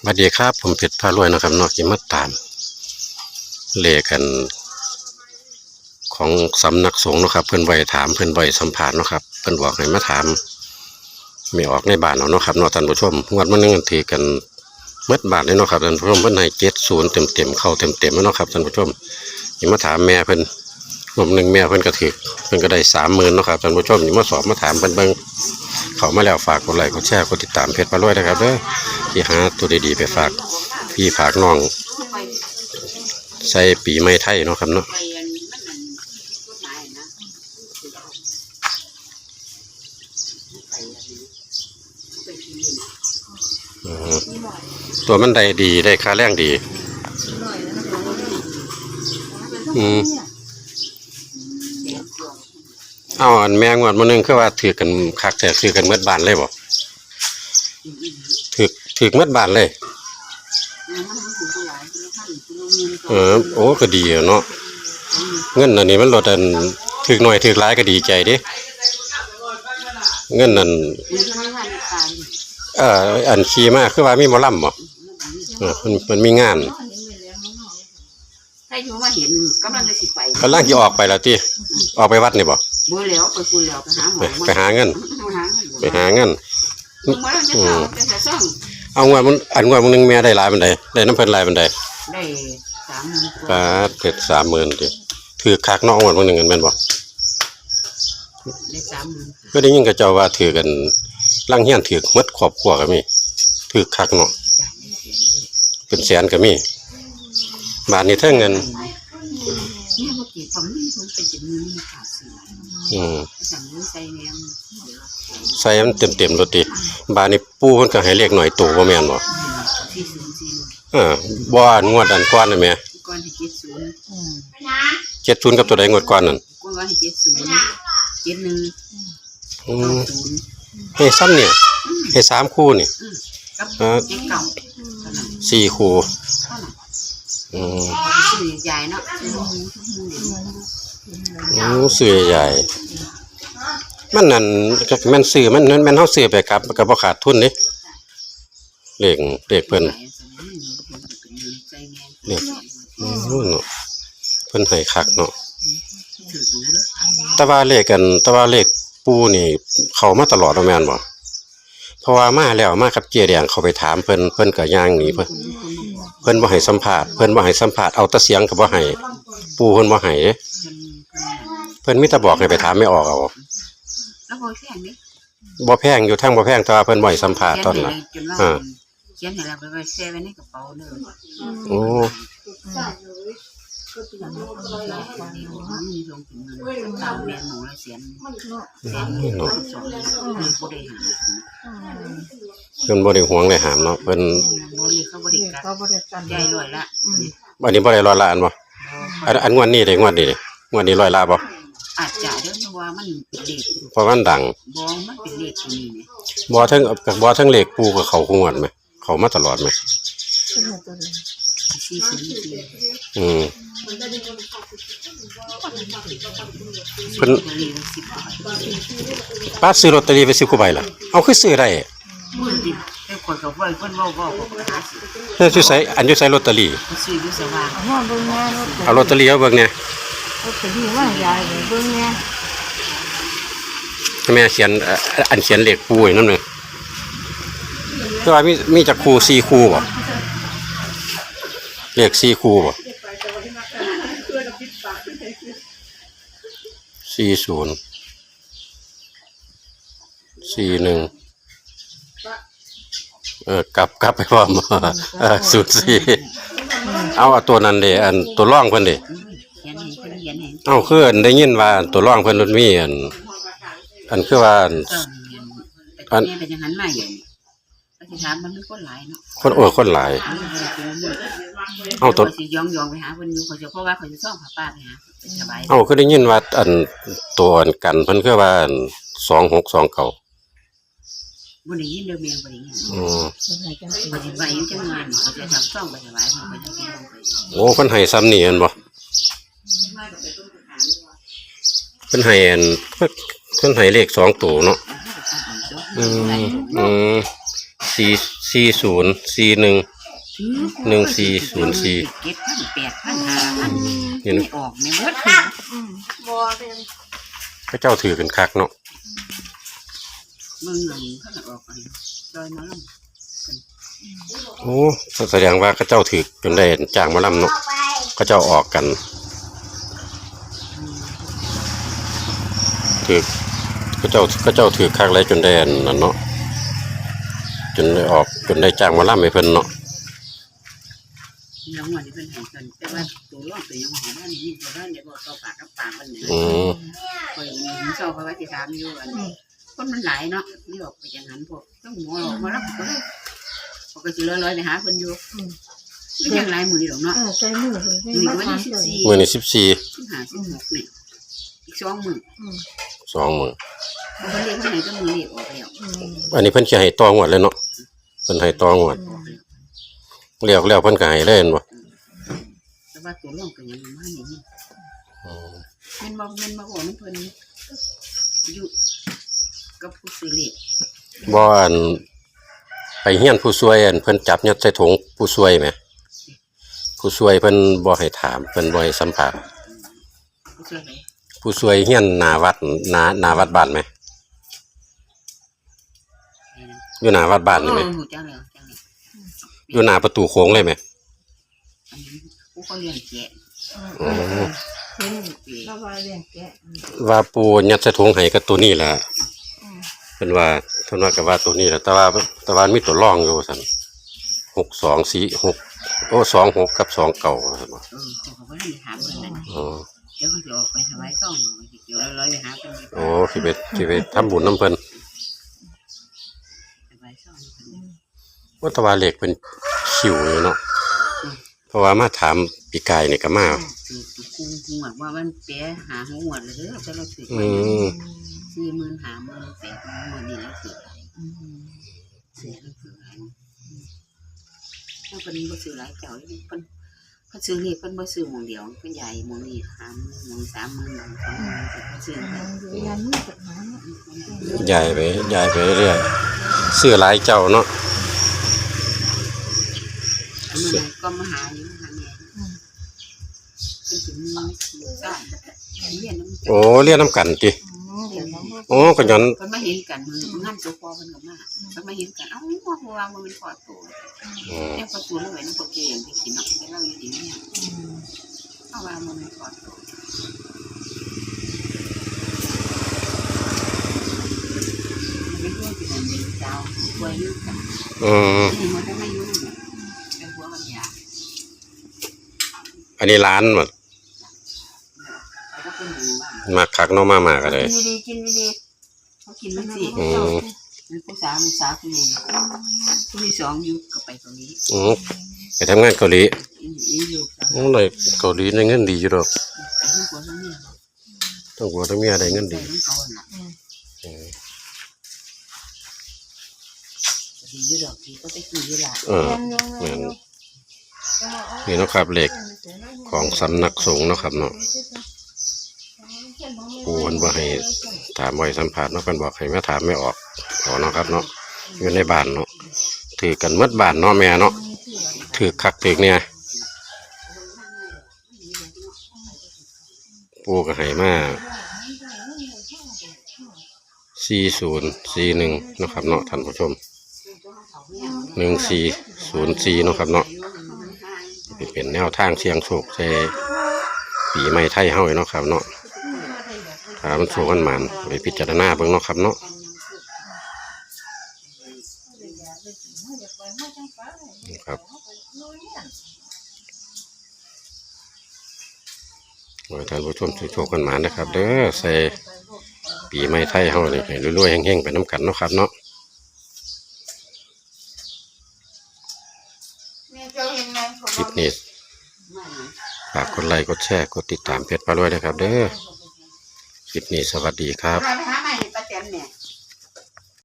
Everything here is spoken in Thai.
สวัสดีครับ ผมเพชรพารวยนะครับนอกจากมาตาม เลขกัน ของสำนักสงฆ์นะครับ เพิ่อนไว้ถามเพิ่อนไว้สัมภาษณ์เนะครับ เพิ่อนบอกให้มาถามไม่ออกในบ้านเอาเนาะครับนาะท่านผู้ชมงวดมันนึงถือกันเมื่อบาทเลยเนาะครับท่านผู้ชมเพิ่นให้เจ็ดศูนย์เต็มเต็มเข้าเต็มเต็มเนาะครับท่านผู้ชมอย่ามาถามแม่เพิ่อนรวมหนึ่งแม่เพิ่อนก็ถือเพิ่อนก็ได้สามหมื่นเนาะครับท่านผู้ชมอย่ามาสอบมาถามเพิ่นเบิ่ง เข้ามาแล้วฝากกดไลค์กดแชร์กดติดตามเพจพารวยนะครับเด้อที่หาตัวดีๆไปฝากพี่ฝากน้อง ใส่ปีใหม่ไทยเนาะครับเนาะตัวมันได้ดีได้ค่าแรงดี อืม เอาอันแมงวันมื้อนึงคือว่าถือกันคักแต่ถือกันเมื่อบานเลยบ่ถือถือเมื่อบานเลยน้ำมันถูกหลานกิโลเออโอ้ก็ดีเนาะเงินอันนี้มันลดอันถือหน่อยถือหลายก็ดีใจด้เงินนั่นเอ่ออันขี่มากคือว่ามีมอลำบ่เออมันมันมีงาน ใครที่ว่าเห็นกำลังจะสิไปกำลังสิออกไปแล้วติออกไปวัดนี่บ่บ่แล้วไปคุยแล้วไปหาหมไปอไปหาเงินไปหาเงินไปหาเงินเมื่อเราจะเข้าจะซ่องเอางวดมันอันงวดมันนึงแม่ได้หลายปานใดได้น้ำเพิ่นหลายปานใดได้สามหมื่นกปว่าาดเกิดสามหมื่นดิถือคักเนอกงวดมันหนึ่งกันแม่นบ่ได้สามหมื่นก็ได้ยินกับเจ้าว่าถือกันลังเฮียนถือหมดครอบครัวก็มีถือคักเนาะจ่ายได้เสียเลยเป็นแสนก็มี บาทนี้เท่าเงิน เนี่ยเมื่อกี้ผมนี่ผมเป็นจำนวนมีขาดสีอืมสั่งเงินใส่แนมใส่มันเต็มๆรถติบาทนี้ปู่เพิ่นก็ให้เลขหน่อยโตบ่แม่นบ่ที่ศูนย์สี่เออบ่อันงวดอันก่อนน่ะแม่ก้อนที่เจ็ดศูนย์70กับตัวใดงวดก่อนนั่นก้อนที่เจ็ดศูนย์เจ็ดหนึ่งอืเก้ามศูนย์ให้ซ้ำเนี่ยให้สามคู่นี่กับเออเจ็ดเก่าเท่านั้นสี่คู่เท่านั้น อืมซื้อใหญ่เนาะซื้อหมูทุกหมูอืมซื้อใหญ่ มันนั่นม่นซื้อมันมันแม่นเฮาซื้อไปกับก็บ่ขาดทุนเด้เลขเลขเพิ่นเนี่ยเนาะเพิ่นให้คักเนาะแต่ว่าเลขกันแต่ว่าเลขปูนี่ เขามาตลอดว่าแม่นบ่เพราะว่ามาแล้วมากับเจียแดงเขาไปถามเพิ่นเพิ่นก็ย่างหนีเพิ่น พิ่นบ่ให้สัมภาษณ์เพิ่นบ่ให้สัมภาษณ์เอาแต่เสียงก็บ่ให้ปูเพิ่นบ่ให้เด้เพิ่นเพิ่นเพิ่นมีแต่บอกให้ไปถามไม่ออกเอาแล้วพอแค่นี้บ่แพงอยู่ทั้งบ่แพงแต่ว่าเพิ่นบ่ให้สัมภาษณ์ตอนละจนว่าอ่าเขียนให้เราไปไว้แช่ไว้ในกระเป๋าเลยโอ้มีลงถึงเงินตามแม่หมูเลยเสียนเสียนเงินสองเงินบริหารเพิ่นบ่ได้หวงได้หามเนาะเพิ่นบริ เขาบริการก็บริการใหญ่รวยละอันนี้บ่ได้ร้อยล้านบ่อันอันงวดนี้ได้งวดนี้เด้งวดนี้ร้อยล้านบ่อาจจะเด้อเพราะว่ามันเด็กเพราะมันดังบองมันเป็นเด็กตัวนี้เนี่ยบ่ทั้งบ่ทั้งเลขปูกับเขาคงวดไหมเขามาตลอดไหมสี่ศูนย์สี่อืมเพิ่นบริวารสิบกว่าป้าซื้อลอตเตอรี่ไป10กว่าใบล่ะเอาคือซื้อได้มื่นดิ แต่คนกับว่าเพิ่นเว้าเว้าก็หาสิเฮ้ยอยู่ไสอันอยู่ไสลอตเตอรี่ซื้ออยู่สว่างเอามาเบิ่งแม่รถเอาลอตเตอรี่เอาเบิ่งเนี่ยรถดีมากยายเลยเบิ่งแม่ให้แม่เขียนเอ่ออันเขียนเลขปูให้นำหนึงคือว่ามีมีจักคู่4คู่บ่เลข4คู่บ่สี่ศูนย์สี่หนึ่ง เออกลับกลับไปพร้อมเออศูนย์สี่เอาเอาตัวนั้นเด้อันตัวร่องเพิ่นเด้เขียนให้เพิ่นเขียนให้เอาคืออันได้ยินว่าตัวร่องเพิ่นมันมีอันอันคือว่าอันเติมเงินแต่แม่เป็นอย่างนั้นมาอย่างก็สิถามมันมีคนหลายเนาะคนโอ้ยคนหลายเอาตัวสิย้องย้องไปหาเพิ่นอยู่เขาจะเพราะว่าเขาจะซ่องผ้าป้าไปหาเป็นสบายเอาคือได้ยินว่าอันตัวอันกันเพิ่นคือว่าอันสองหกสองเก่า บ่ได้ยินเด้อแม่บ่ได้ยินอืมเป็นไงจังสิเขาสิไปอยู่จังงานเขาจะทำซ่องไปสบายเขาไปทำที่ลงไปโอ้เพิ่นให้ซ้ำนี่เห็นบ่เพิ่นให้อันเพิ่นเพิ่นให้เลขสองตัวเนาะอืมอืมสี่สี่ศูนย์สี่หนึ่งถือหนึ่งสี่ศูนย์สี่เจ็ดพันแปดพันห้าพันนี่ไม่นะออกไม่หมดถืออืมบ่เป็นพระเจ้าถือกันคักเนาะ เมืองเงินเขาจะออกกันลอยมาลงโอ้แสดงว่าพระเจ้าถือจนได้จ้างหมาลำเนาะพระเจ้าออกกันถือพระเจ้าพระเจ้าถือคักเลยจนได้อันนั่นเนาะจนได้ออกจนได้จ้างหมาลำให้เพิ่นเนาะยังวันนี้เป็นแห่งกันแต่ว่าตัวร่องตัวยังหอมว่านี่ตัวร่องเนี่ยบอกต่อปากกับปากมันเนี่ยอืมคอยมีเจ้าเขาว่าจะถามอยู่อัน คนมันหลายเนาะนี่ออกไปอย่างนั้นพวกต้องหมอออกมารับก็ได้ปกติลอยๆไปหาคนอยู่ไม่ยังหลายมือหรอกเนาะเออใจมือเลยมือมาวันถามที่สิบเลยสี่มือนี่สิบสี่สิบห้าสิบหกเนี่ยอีกสองมืออืมสองมือเขาเรียกว่าไหนก็มือเรียกออกแล้วอืมอันนี้เพิ่นสิให้ตองวดเลยเนาะเพิ่นให้ตองวดออกแล้วเรียกแล้วเพิ่นก็ให้เลยเห็นบ่แต่ว่าตัวร่องตัวยังมาอย่างนี้มันบอกมันมาบอกมันเพิ่นอยู่ กับผู้ซื้อเลขบ่อันไปเฮียนผู้ช่วยอันเพิ่นจับยัดใส่ถุงผู้ช่วยแหม ผู้ช่วยเพิ่นบ่ให้ถามเพิ่นบ่ให้สัมภาษณ์ผู้ซื้อเลขผู้ช่วยเฮียนหน้าวัดหน้าหน้าวัดบ้านไหมอยู่หน้าวัดบ้านนี่ไหมเออหูจังแล้วจังแล้วอยู่หน้าประตูโค้งเลยไหมอันนี้ผู้เขาเลี้ยงแกะอ๋อเห็นเราว่าเรื่องแกะอืมว่าปูยัดใส่ถุงให้กับตัวนี้แหละอืม เป็นว่าเพิ่นว่าก็ว่าตัวนี้แหละแต่ว่าแต่ว่ามีตัวรองอยู่ซั่นหกสองสี่หกโอ้สองหกกับสองเก่าซั่นบ่เออเขาก็เลยถามเพิ่นนั่นอ๋อเดี๋ยวเขาจะออกไปถวายต้องเดี๋ยวลอยๆไปหาเพิ่นโอ้สิไปสิไปทำบุญน้ำเพิ่นถวายต้องเพิ่นว่าแตะวาเหล็กเป็นคิวอยู่เนาะเพราะว่ามาถามปีกายนี่ก็มาคือตัวกุ้งหัวดว่ามันเปียหาหัวดเลยเด้อจะเราถืออืไว้ม สี่หมื่นหาหมื่นแปดหมื่นนี่แล้วถืออะไรอืมเสียแล้วถืออะไรถ้าเป็นบ่ซื้อหลายเจ้าเลยเพิ่นเพิ่นซื้อนี่เพิ่นบ่ซื้อหมองเดียวเพิ่นใหญ่หมองนี่หาหมื่นหมองสามหมื่นหมองสองหมื่นเพิ่นซื้ออืไปมอยู่ยันมือปัญหาเนาะใหญ่ไปใหญ่ไปเรื่อยๆซื้อหลายเจ้าเนาะอันนี้ก็มาหาอยู่หาแม่อืมเพิ่นสิมีหมู่ซ่านเรียนน้ำโอ้เรียนน้ำกันติ อืมเดี๋ยวเราก็โอ้ก็ย้อนเพิ่นมาเห็นกันมืองั้นตัวพอเพิ่นก็มาเพิ่นมาเห็นกันเอ้าว่าเพราะว่ามันเป็นขอตัวอืมเนี่ยประตูแล้วไว้ในโปรเกมไปกินเนาะไปเล่าอยู่ดีเนี่ยอืมเพราะว่ามันเป็นขอตัวมันไม่รู้จะเป็นเจ้าป่วยอยู่กันอืมนี่มันจะไม่ยุ่งเป็นหัวมันยาอันนี้ร้านหมด เขาก็เป็นหูว่า มาคักเนาะมามาก็เลยกินดีๆกินดีๆเขากินมันสิอืมมันผู้สาวผู้สาวคนหนึ่งผู้ที่สองอยู่ก็ไปตรงนี้อืมไปทำงานเกาหลีอีอีอยู่สาวโอ้เลยเกาหลีได้เงินดีอยู่ดอกไปที่หัวทั้งเนี่ยต้องหัวต้องเมียได้เงินไปดีทั้งเขาน่ะอืมดีอยู่ดอกดีก็ไปกินอยู่ละเออแม่นอยู่แม่นอยู่นี่เนาะครับเหล็กของสำนักสงฆ์เนาะครับเนาะ ปูเพิ่นบ่ให้ถามบ่ให้สัมภาษณ์เนาะเพิ่นบอกให้มาถามไม่ออกขอเนาะครับเนาะอยู่ในบ้านเนาะถือกันหมดบ้านเนาะแม่เนาะถือคักถือเนี่ยปูก็ให้มา4041เนาะครับเนาะท่านผู้ชม1404เนาะครับเนาะเป็นแนวทางเสียงโศกใส่ปีใหม่ไทยเฮาเนาะครับเนาะ ถ้ามันโศกมันมันไปพิจารณาเบิ่งเนาะครับเนาะครับขอให้ท่านผู้ชมโชคๆกันมานะครับ เด้อใส่ปีใหม่ไทยเฮานี่ให้รวยๆแห่งๆไปน้ำกันเนาะครับเนาะคลิปนี้ฝากกดไลค์กดแชร์กดติดตามเพจปลารวยนะครับ เด้อ คลิปนี้สวัสดีครับ